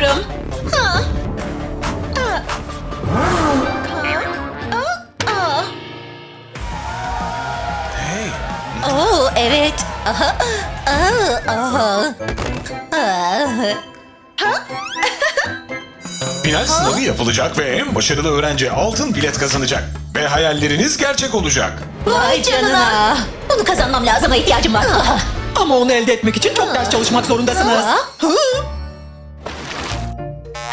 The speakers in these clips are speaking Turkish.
istiyorum. Ha. Kalk. Hey, Oo, evet. Aha. Aha. Aa. final sınavı yapılacak ve en başarılı öğrenci altın bilet kazanacak. Ve hayalleriniz gerçek olacak. Vay canına. Bunu kazanmam lazım. ihtiyacım var. Ama onu elde etmek için çok ders çalışmak zorundasınız. Hı?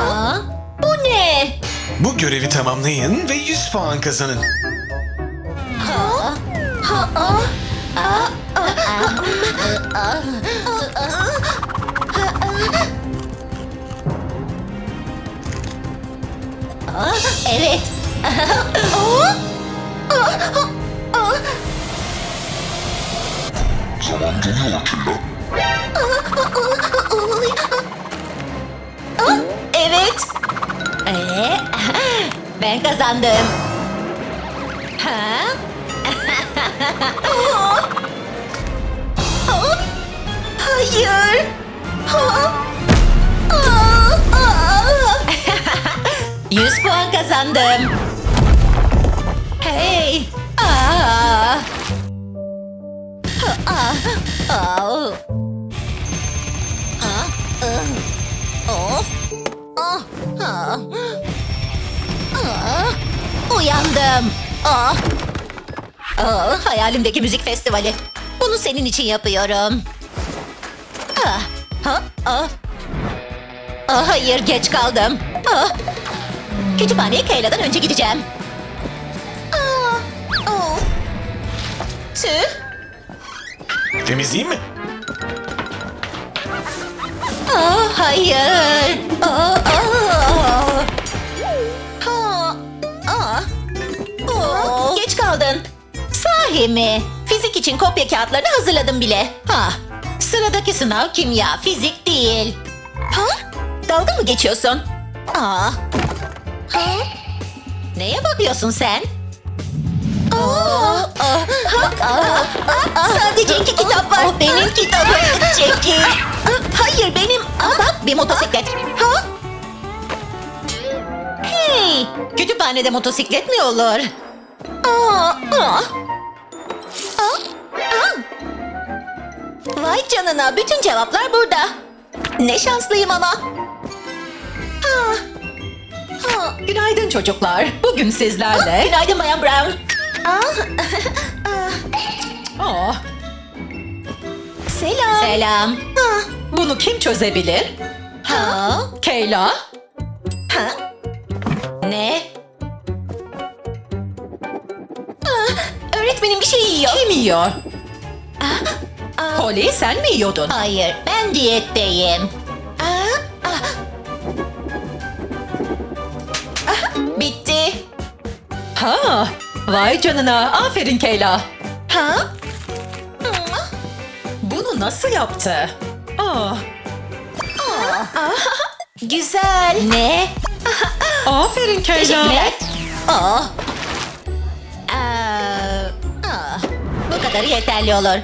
Aa, bu ne? Bu görevi tamamlayın ve 100 puan kazanın. Aa, evet. Zaman doluyor Killa. Ben kazandım. Ha? Aa. Aa, Hayır. Ha? Aa, aa. 100 puan kazandım. Hey. Aa. Aa. Aa. Aa. Of. Ah. Ah. Ah. Uyandım. Ah. Ah, hayalimdeki müzik festivali. Bunu senin için yapıyorum. Ah. Ha? Ah. Ah, hayır geç kaldım. Ah. Kütüphaneye Kayla'dan önce gideceğim. Ah. Oh. Tüh. Temizleyeyim mi? Aa, hayır. Aa, aa. Kaldın. Sahi mi? Fizik için kopya kağıtlarını hazırladım bile. Ha, sıradaki sınav kimya, fizik değil. Ha? Dalga mı geçiyorsun? Aa. Ha? Neye bakıyorsun sen? Aa, Sadece iki kitap var. O benim kitabım. Çekil. Hayır benim. Aa, bak bir motosiklet. Ha? Hey, kütüphanede motosiklet mi olur? Aa, aa. Aa, aa. Vay canına, bütün cevaplar burada. Ne şanslıyım ama. Ha. Ha. Günaydın çocuklar. Bugün sizlerle... Günaydın Bayan Brown. Aa, Aa, selam. Selam. Ha. bunu kim çözebilir? Ha. Kayla? Ha? Ne? Öğretmenim bir şey yiyor. Kim yiyor? Aa, Holly sen mi yiyordun? hayır, ben diyetteyim. Aa, ah. Ah, bitti. Ha, vay canına. Aferin Kayla. Ha? Bunu nasıl yaptı? Aa, Güzel. Ne? aferin Kayla. Teşekkürler. Aa. Aa, kadarı yeterli olur.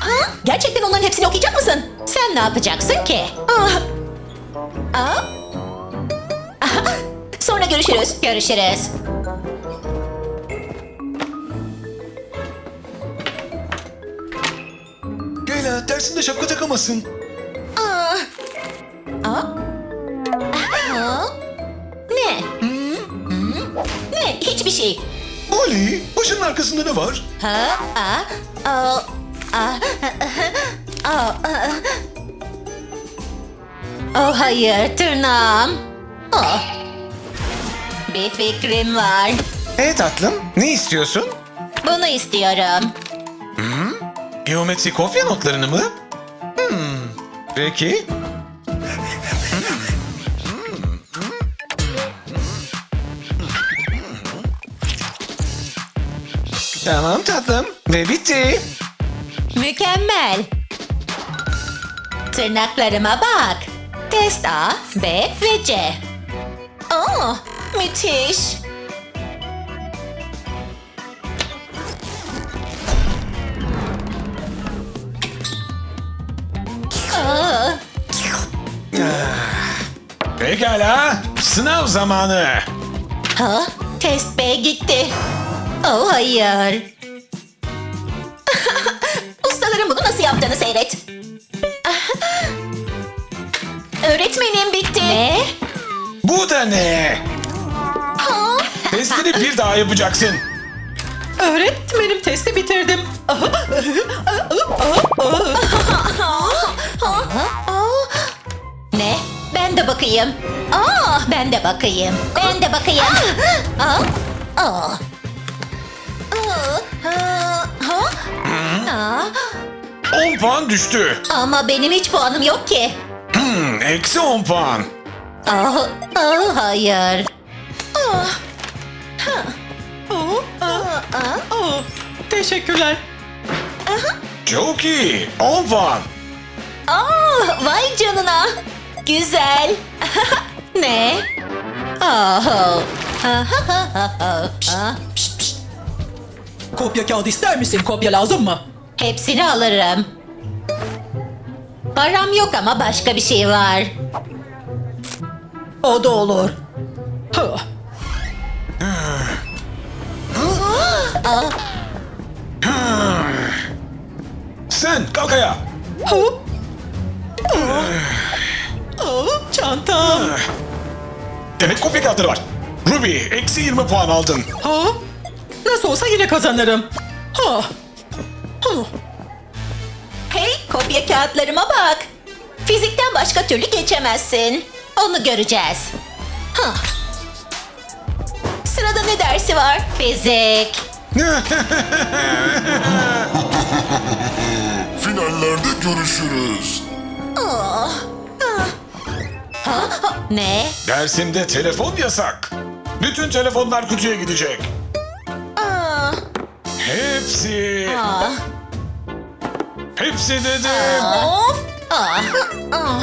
Ha? Gerçekten onların hepsini okuyacak mısın? Sen ne yapacaksın ki? Aa. Aa. Aha. Sonra görüşürüz. Görüşürüz. Gayla dersinde şapka takamazsın. Aa. Aa. Aa. Ne? Hı? Ne? Hiçbir şey. Ali, başının arkasında ne var? Ha? Aa. Aa. Aa. Aa. Oh hayır tırnağım. Oh. Bir fikrim var. Evet tatlım, ne istiyorsun? Bunu istiyorum. Geometri kopya notlarını mı? Hmm, peki. Tamam tatlım ve bitti. Mükemmel. Tırnaklarıma bak. Test A, B ve C. Oh, müthiş. Aa, Pekala, sınav zamanı. Ha? Test B gitti. Oh hayır. Ustaların bunu nasıl yaptığını seyret. Öğretmenim bitti. Ne? Bu da ne? Testini bir daha yapacaksın. Öğretmenim testi bitirdim. Ne? Ben de bakayım. Aa, ben de bakayım. Ben de bakayım. Aa, aa. Aa, ha, ha? Aa, 10 puan düştü. ama benim hiç puanım yok ki. Hmm, eksi 10 puan. Aa, aa, hayır. Oh, ah, Aa, oh. Teşekkürler. Çok iyi. 10 puan. aa, vay canına. Güzel. ne? Aa, Aa, Kopya kağıdı ister misin? Kopya lazım mı? Hepsini alırım. Param yok ama başka bir şey var. O da olur. Hı. Sen kalk ayağa. Hı. Çantam. Evet kopya kağıtları var. Ruby eksi 20 puan aldın. Ha? Nasıl olsa yine kazanırım. Ha. Hı. Hey kopya kağıtlarıma bak. Fizikten başka türlü geçemezsin. Onu göreceğiz. Hah. Sırada ne dersi var? Fizik. Finallerde görüşürüz. Ne? Dersimde telefon yasak. Bütün telefonlar kutuya gidecek. Aa, Hepsi. aa, Hepsi dedim. of. Aa, aa.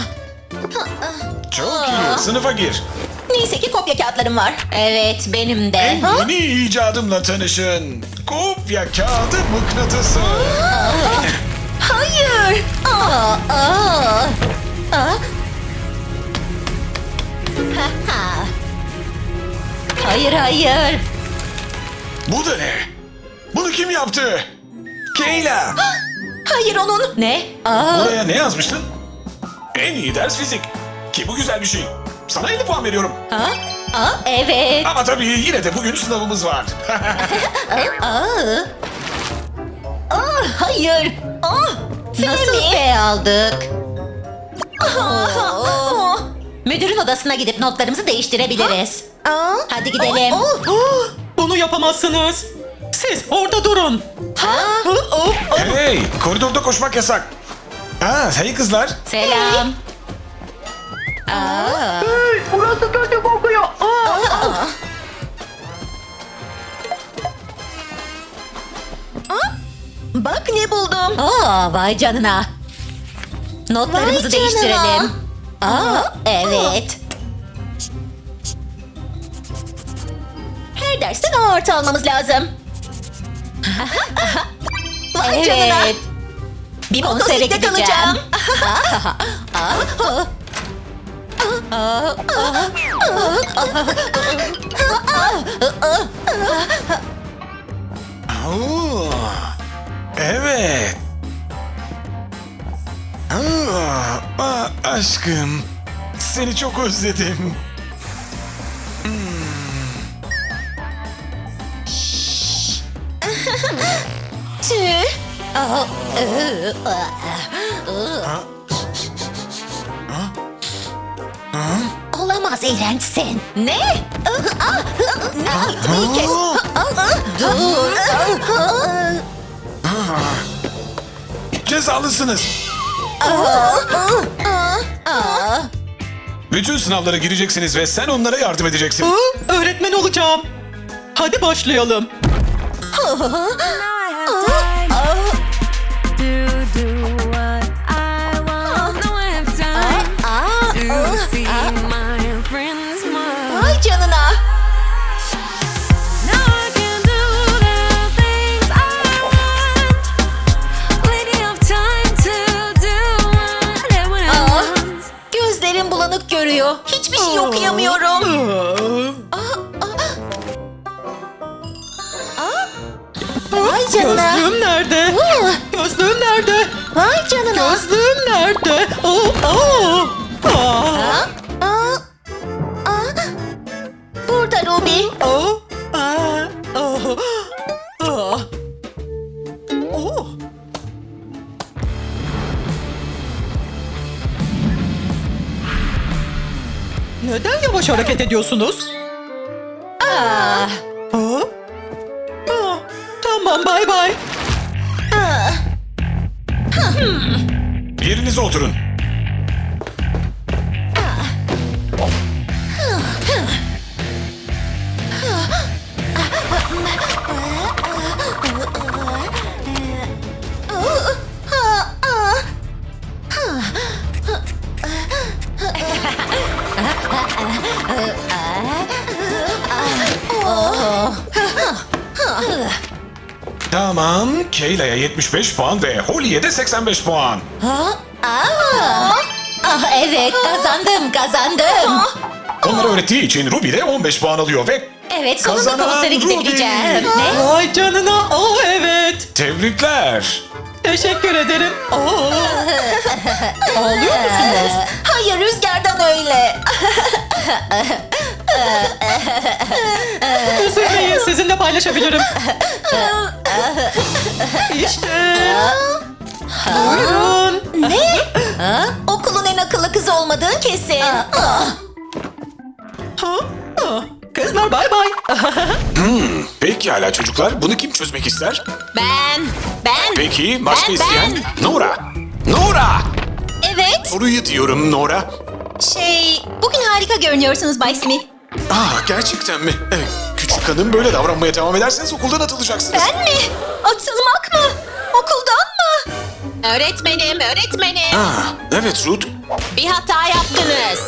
Çok iyi. Sınıfa gir. Neyse ki kopya kağıtlarım var. Evet benim de. En Ha? yeni icadımla tanışın. Kopya kağıdı mıknatısı. Hayır. Aa, aa. Aa. Ha, ha. Hayır hayır. Bu da ne? Bunu kim yaptı? Kayla. Hayır onun. Ne? Aa. Buraya ne yazmıştın? En iyi ders fizik. Ki bu güzel bir şey. Sana 50 puan veriyorum. Ha? Aa, evet. Ama tabii yine de bugün sınavımız var. Aa. Aa, hayır. Aa, Nasıl F aldık? Aa. Müdürün odasına gidip notlarımızı değiştirebiliriz. Hadi gidelim. Ah, Bunu yapamazsınız. Siz orada durun. Ha? Hı, hey, koridorda koşmak yasak. Aa, hey kızlar. Selam. Aa. Hey, burası kötü kokuyor. Aa, Aa. Bak ne buldum. Aa, vay canına. Notlarımızı Vay canına. değiştirelim. Aa, evet. Her dersten o artı almamız lazım. Vay canına. Bir konsere Motosiklet gideceğim. alacağım. Oo, evet. Aa, aa, aşkım, seni çok özledim. Tüh. Aa, ıı, ıı. Olamaz iğrençsin. Ne? Aa, Ne? Gitmeyi kes. Dur. Cezalısınız. Bütün sınavlara gireceksiniz ve sen onlara yardım edeceksin. Öğretmen olacağım. Hadi başlayalım. Vay canına. Gözlerim bulanık görüyor. Hiçbir şey okuyamıyorum. Vay canına. Gözlüğüm nerede? Ah, Gözlüğüm nerede? Vay canına. Gözlüğüm nerede? Oh, oh. Aa, aa, aa. Burada Ruby. oh, aa, oh, oh. Oh. Neden yavaş hareket ediyorsunuz? Bay bay. aa. Yerinize oturun. Tamam. Keyla'ya 75 puan ve Holly'e de 85 puan. Aa. Ah evet kazandım kazandım. Onlara öğrettiği için Ruby de 15 puan alıyor ve Evet sonunda Kazanan konsere Ruby. gidebileceğim. Ne? Vay canına. Oh evet. tebrikler. Teşekkür ederim. Oh. Ağlıyor musunuz? Hayır rüzgardan öyle. Üzülmeyin sizinle paylaşabilirim. işte. Buyurun. Ne? Ha? Okulun en akıllı kızı olmadığın kesin. Ah. Kızlar bay bay. Pekala çocuklar. Bunu kim çözmek ister? Ben. Ben. Peki başka Ben, isteyen? ben. Nora. Nora. Evet. Soruyu diyorum Nora. Şey, bugün harika görünüyorsunuz Bay Smith. Aa gerçekten mi? Ee, küçük hanım böyle davranmaya devam ederseniz okuldan atılacaksınız. Ben mi? Atılmak mı? Okuldan mı? Öğretmenim, öğretmenim. Aa, evet Ruth. Bir hata yaptınız.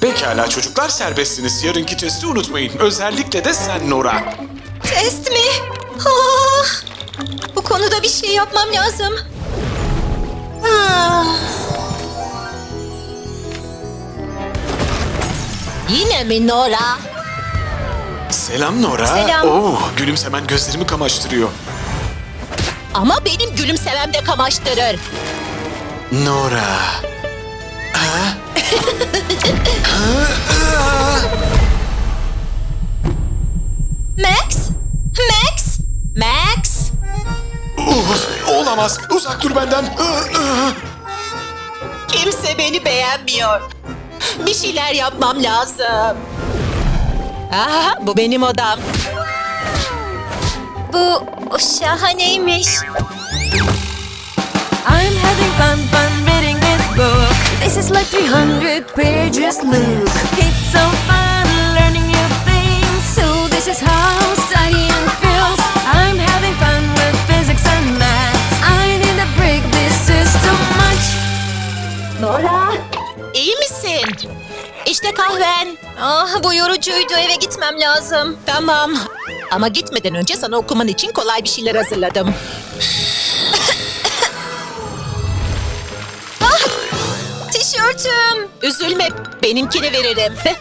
Pekala çocuklar serbestsiniz. Yarınki testi unutmayın. Özellikle de sen Nora. Test mi? Ah, bu konuda bir şey yapmam lazım. Ah. Yine mi Nora? Selam Nora. Selam. Oo, gülümsemen gözlerimi kamaştırıyor. Ama benim gülümsemem de kamaştırır. Nora. Max? Max? Max? Olamaz. Uzak dur benden. Kimse beni beğenmiyor. Bir şeyler yapmam lazım. Aha, bu benim odam. Bu şahaneymiş. I'm having fun, fun reading this book. This is like 300 pages, look. It's so fun learning new things. So this is how studying kahven. Ah bu yorucuydu eve gitmem lazım. Tamam. Ama gitmeden önce sana okuman için kolay bir şeyler hazırladım. ah, tişörtüm. Üzülme benimkini veririm.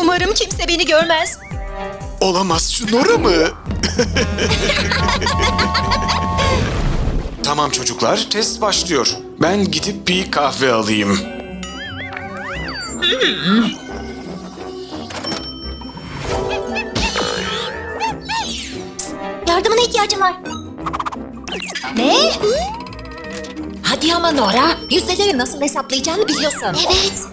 Umarım kimse beni görmez. Olamaz şu Nora mı? tamam çocuklar, test başlıyor. Ben gidip bir kahve alayım. Yardımına ihtiyacım var. Ne? Hadi ama Nora, yüzdeleri nasıl hesaplayacağını biliyorsun. Evet.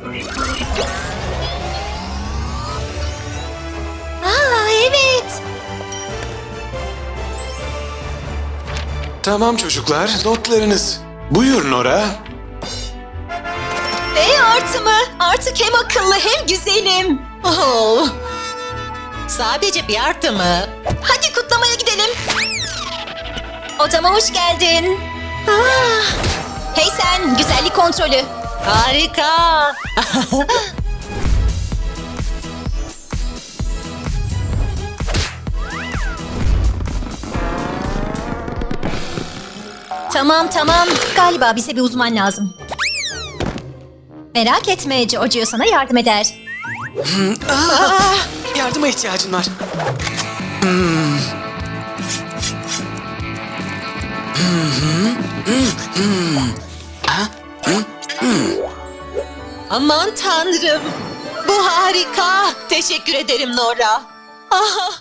Aa evet. Tamam çocuklar, notlarınız. Buyur Nora. B artı mı? Artık hem akıllı hem güzelim. Oh. Sadece bir artı mı? Hadi kutlamaya gidelim. Odama hoş geldin. Ah. Hey sen, güzellik kontrolü. Harika. Tamam tamam. Galiba bize bir uzman lazım. Merak etme Jojo sana yardım eder. Yardıma ihtiyacın var. Aman tanrım. Bu harika. Teşekkür ederim Nora. Ah,